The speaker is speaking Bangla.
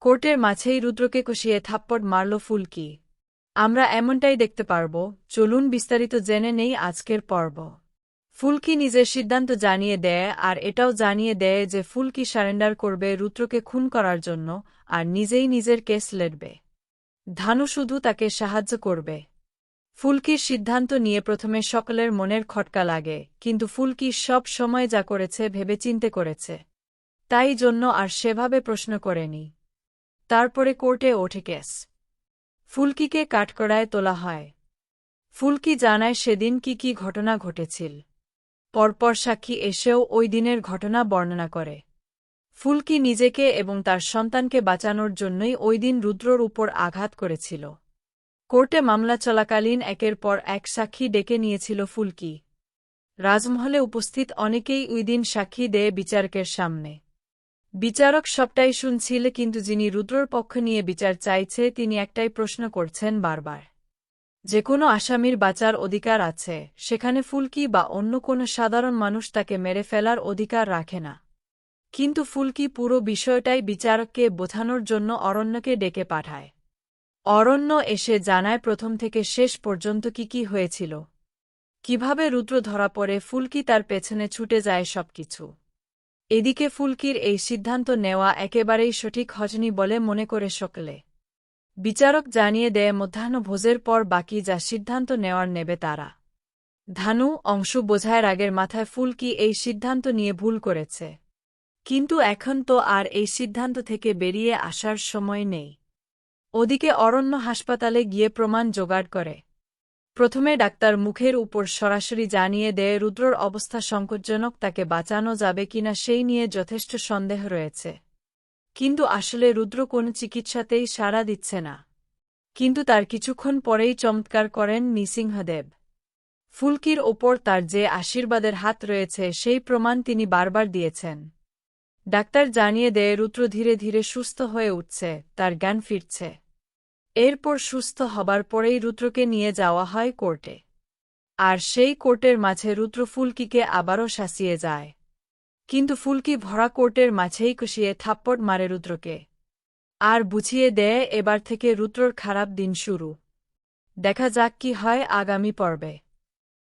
কোর্টের মাঝেই রুদ্রকে কষিয়ে থাপ্পড় মারল ফুলকি। আমরা এমনটাই দেখতে পারব, চলুন বিস্তারিত জেনে নেই আজকের পর্ব। ফুলকি নিজের সিদ্ধান্ত জানিয়ে দেয়, আর এটাও জানিয়ে দেয় যে ফুলকি সারেন্ডার করবে রুদ্রকে খুন করার জন্য, আর নিজেই নিজের কেস লড়বে। ধানু শুধু তাকে সাহায্য করবে। ফুলকির সিদ্ধান্ত নিয়ে প্রথমে সকলের মনের খটকা লাগে, কিন্তু ফুলকি সব সময় যা করেছে ভেবে চিন্তে করেছে। তাই জন্য আর সেভাবে প্রশ্ন করেনি। তারপরে কোর্টে ওঠে কেস। ফুলকিকে কাঠকড়ায় তোলা হয়। ফুলকি জানায় সেদিন কি কি ঘটনা ঘটেছিল। পরপর সাক্ষী এসেও ওই দিনের ঘটনা বর্ণনা করে। ফুলকি নিজেকে এবং তার সন্তানকে বাঁচানোর জন্যই ওই দিন রুদ্রর উপর আঘাত করেছিল। কোর্টে মামলা চলাকালীন একের পর এক সাক্ষী ডেকে নিয়েছিল ফুলকি। রাজমহলে উপস্থিত অনেকেই ওই দিন সাক্ষী দেয় বিচারকের সামনে বিচারক সবটাই শুনছিল, কিন্তু যিনি রুদ্রর পক্ষ নিয়ে বিচার চাইছে, তিনি একটাই প্রশ্ন করছেন বারবার। যে কোনো আসামির বাঁচার অধিকার আছে, সেখানে ফুলকি বা অন্য কোনো সাধারণ মানুষ তাকে মেরে ফেলার অধিকার রাখে না। কিন্তু ফুলকি পুরো বিষয়টাই বিচারককে বোঝানোর জন্য অরণ্যকে ডেকে পাঠায়। অরণ্য এসে জানায় প্রথম থেকে শেষ পর্যন্ত কি কি হয়েছিল। কীভাবে রুদ্র ধরা পড়ে, ফুলকি তার পেছনে ছুটে যায় সবকিছু। এদিকে ফুলকির এই সিদ্ধান্ত নেওয়া একেবারেই সঠিক হজনি বলে মনে করে সকলে। বিচারক জানিয়ে দেয়, মধ্যাহ্নভোজের পর বাকি যা সিদ্ধান্ত নেওয়ার নেবে তারা। ধানু অংশ বোঝায় রাগের মাথায় ফুলকি এই সিদ্ধান্ত নিয়ে ভুল করেছে। কিন্তু এখন তো আর এই সিদ্ধান্ত থেকে বেরিয়ে আসার সময় নেই। ওদিকে অরণ্য হাসপাতালে গিয়ে প্রমাণ জোগাড় করে। প্রথমে ডাক্তার মুখের উপর সরাসরি জানিয়ে দেয়, রুদ্রর অবস্থা সংকটজনক, তাকে বাঁচানো যাবে কিনা সেই নিয়ে যথেষ্ট সন্দেহ রয়েছে। কিন্তু আসলে রুদ্র কোনো চিকিৎসাতেই সাড়া দিচ্ছে না। কিন্তু তার কিছুক্ষণ পরেই চমৎকার করেন নৃসিংহদেব। ফুলকির ওপর তার যে আশীর্বাদের হাত রয়েছে, সেই প্রমাণ তিনি বারবার দিয়েছেন। ডাক্তার জানিয়ে দেয়, রুদ্র ধীরে ধীরে সুস্থ হয়ে উঠছে, তার জ্ঞান ফিরছে। এরপর সুস্থ হবার পরেই রুদ্রকে নিয়ে যাওয়া হয় কোর্টে। আর সেই কোর্টের মাঝে রুদ্র ফুলকিকে আবারও শাসিয়ে যায়। কিন্তু ফুলকি ভরা কোর্টের মাঝেই কষিয়ে থাপ্পট মারে রুদ্রকে। আর বুঝিয়ে দেয়, এবার থেকে রুদ্রর খারাপ দিন শুরু। দেখা যাক কি হয় আগামী পর্বে।